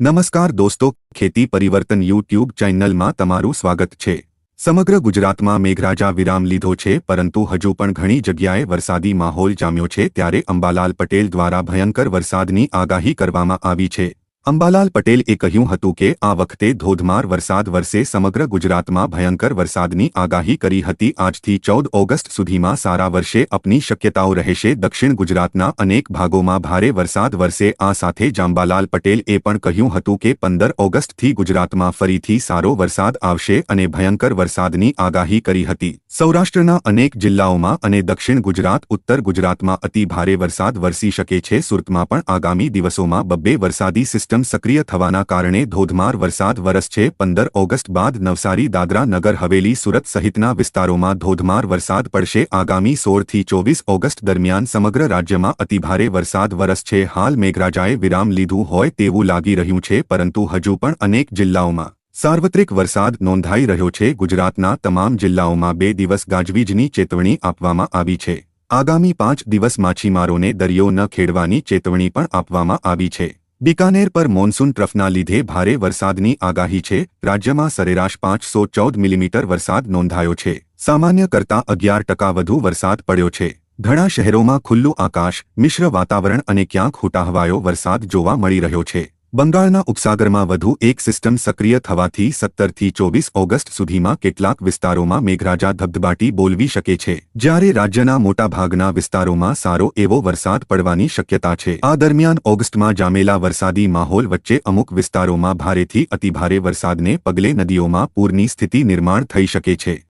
નમસ્કાર દોસ્તો, ખેતી પરિવર્તન યુટ્યુબ ચેનલમાં તમારું સ્વાગત છે. સમગ્ર ગુજરાતમાં મેઘરાજા વિરામ લીધો છે, પરંતુ હજુ પણ ઘણી જગ્યાએ વરસાદી માહોલ જામ્યો છે, ત્યારે અંબાલાલ પટેલ દ્વારા ભયંકર વરસાદની આગાહી કરવામાં આવી છે. અંબાલાલ પટેલે કહ્યું હતું કે આ વખતે ધોધમાર વરસાદ વરસે સમગ્ર ગુજરાતમાં ભયંકર વરસાદની આગાહી કરી હતી. આજથી ચૌદ ઓગસ્ટ સુધીમાં સારા વર્ષે અપની શક્યતાઓ રહેશે. દક્ષિણ ગુજરાતના અનેક ભાગોમાં ભારે વરસાદ વરસે. આ સાથે જાંબાલાલ પટેલ એ પણ કહ્યું હતું કે પંદર ઓગસ્ટથી ગુજરાતમાં ફરીથી સારો વરસાદ આવશે અને ભયંકર વરસાદની આગાહી કરી હતી. સૌરાષ્ટ્રના અનેક જિલ્લાઓમાં અને દક્ષિણ ગુજરાત, ઉત્તર ગુજરાતમાં અતિ ભારે વરસાદ વરસી શકે છે. સુરતમાં પણ આગામી દિવસોમાં બબ્બે વરસાદી સિસ્ટમ સક્રિય થવાના કારણે ધોધમાર વરસાદ વરસશે પંદર ઓગસ્ટ બાદ નવસારી, દાદરા, નગર, હવેલી, સુરત સહિતના વિસ્તારોમાં ધોધમાર વરસાદ પડશે. આગામી સોળથી ચોવીસ ઓગસ્ટ દરમિયાન સમગ્ર રાજ્યમાં અતિભારે વરસાદ વરસશે હાલ મેઘરાજાએ વિરામ લીધું હોય તેવું લાગી રહ્યું છે, પરંતુ હજુ પણ અનેક જિલ્લાઓમાં સાર્વત્રિક વરસાદ નોંધાઈ રહ્યો છે. ગુજરાતના તમામ જિલ્લાઓમાં બે દિવસ ગાજવીજની ચેતવણી આપવામાં આવી છે. આગામી પાંચ દિવસ માછીમારોને દરિયો ન ખેડવાની ચેતવણી પણ આપવામાં આવી છે. બિકાનેર પર મોન્સૂન ટ્રફના લીધે ભારે વરસાદની આગાહી છે. રાજ્યમાં સરેરાશ પાંચસો ચૌદ મિલીમીટર વરસાદ નોંધાયો છે. સામાન્ય કરતાં અગિયાર ટકા વધુ વરસાદ પડ્યો છે. ઘણા શહેરોમાં ખુલ્લું આકાશ, મિશ્ર વાતાવરણ અને ક્યાંક હુટાહવાયો વરસાદ જોવા મળી રહ્યો છે. બંગાળના ઉપસાગરમાં વધુ એક સિસ્ટમ સક્રિય થવાથી સત્તરથી ચોવીસ ઓગસ્ટ સુધીમાં કેટલાક વિસ્તારોમાં મેઘરાજા ધબધબાટી બોલવી શકે છે. જ્યારે રાજ્યના મોટાભાગના વિસ્તારોમાં સારો એવો વરસાદ પડવાની શક્યતા છે. આ દરમિયાન ઓગસ્ટમાં જામેલા વરસાદી માહોલ વચ્ચે અમુક વિસ્તારોમાં ભારેથી અતિભારે વરસાદને પગલે નદીઓમાં પૂરની સ્થિતિ નિર્માણ થઈ શકે છે.